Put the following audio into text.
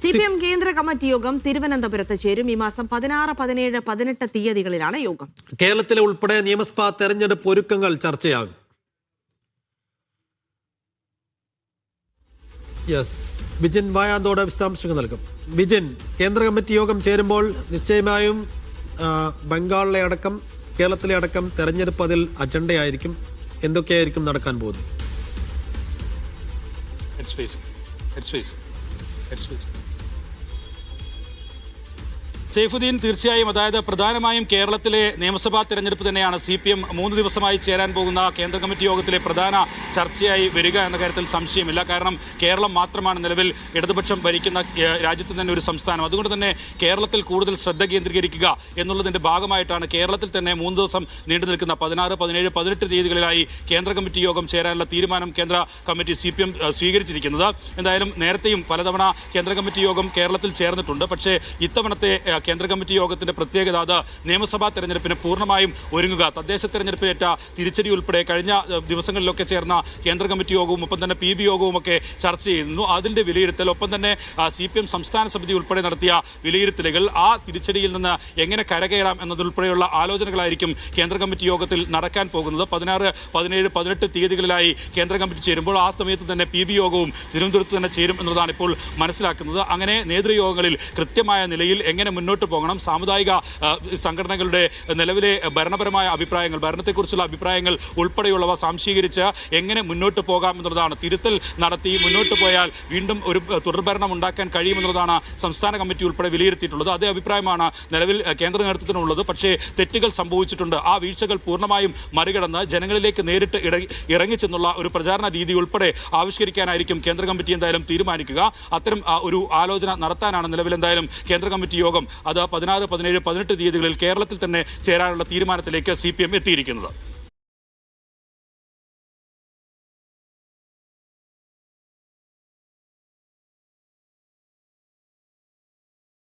C P M കേന്ദ്ര committee യോഗം തിരുവനന്തപുരത്ത് ചേരും. ഈ മാസം പതിനാറ് പതിനേഴ് പതിനെട്ട് തീയതികളിലാണ് യോഗം. കേരളത്തിലെ ഉൾപ്പെടെ നിയമസഭാ തെരഞ്ഞെടുപ്പ് ഒരുക്കങ്ങൾ ചർച്ചയാകും. യെസ് വിജിൻ വായാന്തോടെ വിശദാംശങ്ങൾ നൽകും. വിജിൻ കേന്ദ്ര കമ്മിറ്റി യോഗം ചേരുമ്പോൾ നിശ്ചയമായും ബംഗാളിലെ അടക്കം കേരളത്തിലെ അടക്കം തെരഞ്ഞെടുപ്പ് അതിൽ അജണ്ടയായിരിക്കും. എന്തൊക്കെയായിരിക്കും നടക്കാൻ പോകുന്നത്? സൈഫുദ്ദീൻ തീർച്ചയായും അതായത് പ്രധാനമായും കേരളത്തിലെ നിയമസഭാ തെരഞ്ഞെടുപ്പ് തന്നെയാണ്. സി പി എം മൂന്ന് ദിവസമായി ചേരാൻ പോകുന്ന കേന്ദ്ര കമ്മിറ്റി യോഗത്തിലെ പ്രധാന ചർച്ചയായി വരിക എന്ന കാര്യത്തിൽ സംശയമില്ല. കാരണം കേരളം മാത്രമാണ് നിലവിൽ ഇടതുപക്ഷം ഭരിക്കുന്ന രാജ്യത്ത് തന്നെ ഒരു സംസ്ഥാനം. അതുകൊണ്ട് തന്നെ കേരളത്തിൽ കൂടുതൽ ശ്രദ്ധ കേന്ദ്രീകരിക്കുക എന്നുള്ളതിന്റെ ഭാഗമായിട്ടാണ് കേരളത്തിൽ തന്നെ മൂന്ന് ദിവസം നീണ്ടു നിൽക്കുന്ന പതിനാറ് പതിനേഴ് പതിനെട്ട് തീയതികളിലായി കേന്ദ്ര കമ്മിറ്റി യോഗം ചേരാനുള്ള തീരുമാനം കേന്ദ്ര കമ്മിറ്റി സി പി എം സ്വീകരിച്ചിരിക്കുന്നത്. എന്തായാലും നേരത്തെയും പലതവണ കേന്ദ്ര കമ്മിറ്റി യോഗം കേരളത്തിൽ ചേർന്നിട്ടുണ്ട്. പക്ഷേ ഇത്തവണത്തെ കേന്ദ്ര കമ്മിറ്റി യോഗത്തിന്റെ പ്രത്യേകത അത് നിയമസഭാ തെരഞ്ഞെടുപ്പിന് പൂർണമായും ഒരുങ്ങുക. തദ്ദേശ തെരഞ്ഞെടുപ്പിലേറ്റ തിരിച്ചടി ഉൾപ്പെടെ കഴിഞ്ഞ ദിവസങ്ങളിലൊക്കെ ചേർന്ന കേന്ദ്ര കമ്മിറ്റി യോഗവും ഒപ്പം തന്നെ പി ബി യോഗവും ഒക്കെ ചർച്ച ചെയ്യുന്നു. അതിന്റെ വിലയിരുത്തൽ ഒപ്പം തന്നെ സി പി എം സംസ്ഥാന സമിതി ഉൾപ്പെടെ നടത്തിയ വിലയിരുത്തലുകൾ ആ തിരിച്ചടിയിൽ നിന്ന് എങ്ങനെ കരകയറാം എന്നതുൾപ്പെടെയുള്ള ആലോചനകളായിരിക്കും കേന്ദ്ര കമ്മിറ്റി യോഗത്തിൽ നടക്കാൻ പോകുന്നത്. പതിനാറ് പതിനേഴ് പതിനെട്ട് തീയതികളിലായി കേന്ദ്ര കമ്മിറ്റി ചേരുമ്പോൾ ആ സമയത്ത് തന്നെ പി ബി യോഗവും തിരുവനന്തപുരത്ത് തന്നെ ചേരും എന്നതാണ് ഇപ്പോൾ മനസ്സിലാക്കുന്നത്. അങ്ങനെ നേതൃയോഗങ്ങളിൽ കൃത്യമായ നിലയിൽ എങ്ങനെ മുന്നോട്ട് പോകണം. സാമുദായിക സംഘടനകളുടെ നിലവിലെ ഭരണപരമായ അഭിപ്രായങ്ങൾ ഭരണത്തെക്കുറിച്ചുള്ള അഭിപ്രായങ്ങൾ ഉൾപ്പെടെയുള്ളവ സംശീകരിച്ച് എങ്ങനെ മുന്നോട്ട് പോകാം എന്നുള്ളതാണ് തിരുത്തൽ നടത്തി മുന്നോട്ട് പോയാൽ വീണ്ടും ഒരു തുടർഭരണം ഉണ്ടാക്കാൻ കഴിയുമെന്നുള്ളതാണ് സംസ്ഥാന കമ്മിറ്റി ഉൾപ്പെടെ വിലയിരുത്തിയിട്ടുള്ളത്. അതേ അഭിപ്രായമാണ് നിലവിൽ കേന്ദ്ര നേതൃത്വത്തിനുള്ളത്. പക്ഷേ തെറ്റുകൾ സംഭവിച്ചിട്ടുണ്ട്. ആ വീഴ്ചകൾ പൂർണമായും മറികടന്ന് ജനങ്ങളിലേക്ക് നേരിട്ട് ഇറങ്ങിച്ചെന്നുള്ള ഒരു പ്രചാരണ രീതി ഉൾപ്പെടെ ആവിഷ്കരിക്കാനായിരിക്കും കേന്ദ്ര കമ്മിറ്റി എന്തായാലും തീരുമാനിക്കുക. അത്തരം ഒരു ആലോചന നടത്താനാണ് നിലവിൽ എന്തായാലും കേന്ദ്ര കമ്മിറ്റി യോഗം അത് പതിനാറ് പതിനേഴ് പതിനെട്ട് തീയതികളിൽ കേരളത്തിൽ തന്നെ ചേരാനുള്ള തീരുമാനത്തിലേക്ക് സി എത്തിയിരിക്കുന്നത്.